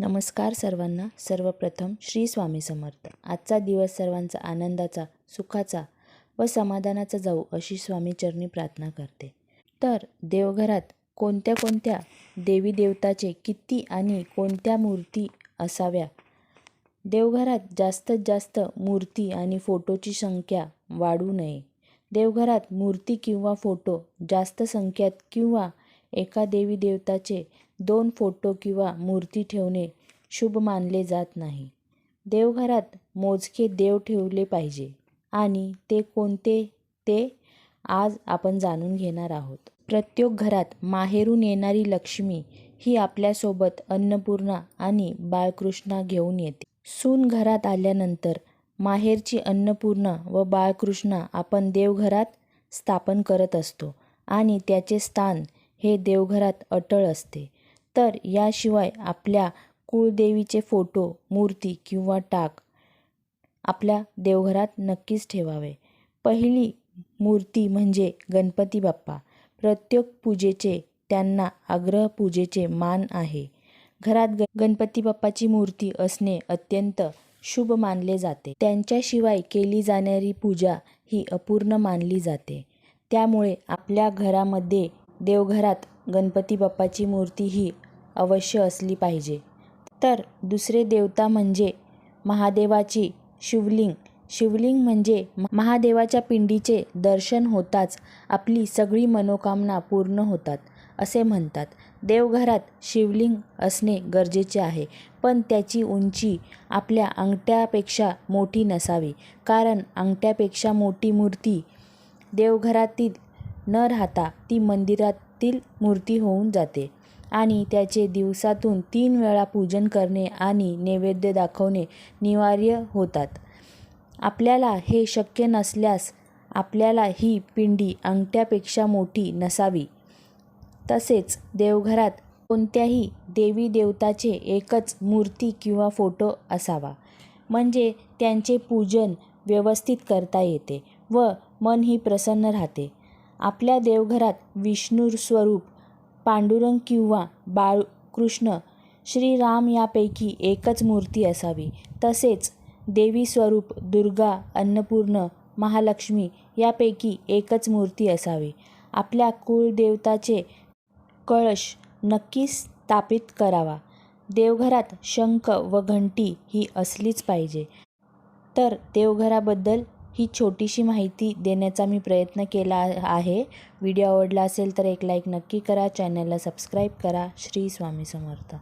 नमस्कार सर्वांना. सर्वप्रथम श्री स्वामी समर्थ. आजचा दिवस सर्वांचा आनंदाचा सुखाचा व समाधानाचा जाऊ अशी स्वामीचरणी प्रार्थना करते. तर देवघरात कोणत्या कोणत्या देवी देवताचे किती आणि कोणत्या मूर्ती असाव्या? देवघरात जास्तीत जास्त मूर्ती आणि फोटोची संख्या वाढू नये. देवघरात मूर्ती किंवा फोटो जास्त संख्यात किंवा एका देवी देवताचे दोन फोटो किंवा मूर्ती ठेवणे शुभ मानले जात नाही. देवघरात मोजके देव ठेवले पाहिजे आणि ते कोणते ते आज आपण जाणून घेणार आहोत. प्रत्येक घरात माहेरून येणारी लक्ष्मी ही आपल्यासोबत अन्नपूर्णा आणि बाळकृष्णा घेऊन येते. सून घरात आल्यानंतर माहेरची अन्नपूर्णा व बाळकृष्णा आपण देवघरात स्थापन करत असतो आणि त्याचे स्थान हे देवघरात अटळ असते. तर याशिवाय आपल्या कुळदेवीचे फोटो मूर्ती किंवा टाक आपल्या देवघरात नक्कीच ठेवावे. पहिली मूर्ती म्हणजे गणपती बाप्पा. प्रत्येक पूजेचे त्यांना आग्रह पूजेचे मान आहे. घरात ग गणपती बाप्पाची मूर्ती असणे अत्यंत शुभ मानले जाते. त्यांच्याशिवाय केली जाणारी पूजा ही अपूर्ण मानली जाते. त्यामुळे आपल्या घरामध्ये देवघरात गणपती बाप्पाची मूर्ती ही अवश्य असली पाहिजे. तर दुसरे देवता म्हणजे महादेवाची शिवलिंग. शिवलिंग म्हणजे महादेवाच्या पिंडीचे दर्शन होताच आपली सगळी मनोकामना पूर्ण होतात असे म्हणतात. देवघरात शिवलिंग असणे गरजेचे आहे पण त्याची उंची आपल्या अंगठ्यापेक्षा मोठी नसावी कारण अंगठ्यापेक्षा मोठी मूर्ती देवघरातील न राहता ती मंदिरातील मूर्ती होऊन जाते आणि त्याचे दिवसातून तीन वेळा पूजन करणे आणि नैवेद्य दाखवणे निवार्य होतात. आपल्याला हे शक्य नसल्यास आपल्याला ही पिंडी अंगठ्यापेक्षा मोठी नसावी. तसेच देवघरात कोणत्याही देवी देवताचे एकच मूर्ती किंवा फोटो असावा. म्हणजे त्यांचे पूजन व्यवस्थित करता येते व मनही प्रसन्न राहते. आपल्या देवघरात विष्णू स्वरूप पांडुरंग किंवा बाळकृष्ण श्रीराम यापैकी एकच मूर्ती असावी. तसेच देवी स्वरूप दुर्गा अन्नपूर्ण महालक्ष्मी यापैकी एकच मूर्ती असावी. आपल्या कुळदेवताचे कळश नक्की स्थापित करावा. देवघरात शंख व घंटी ही असलीच पाहिजे. तर देवघराबद्दल ही छोटीशी माहिती देण्याचा मी प्रयत्न केला आहे. व्हिडिओ आवडला असेल तर एक लाईक नक्की करा. चॅनलला सबस्क्राईब करा. श्री स्वामी समर्थ.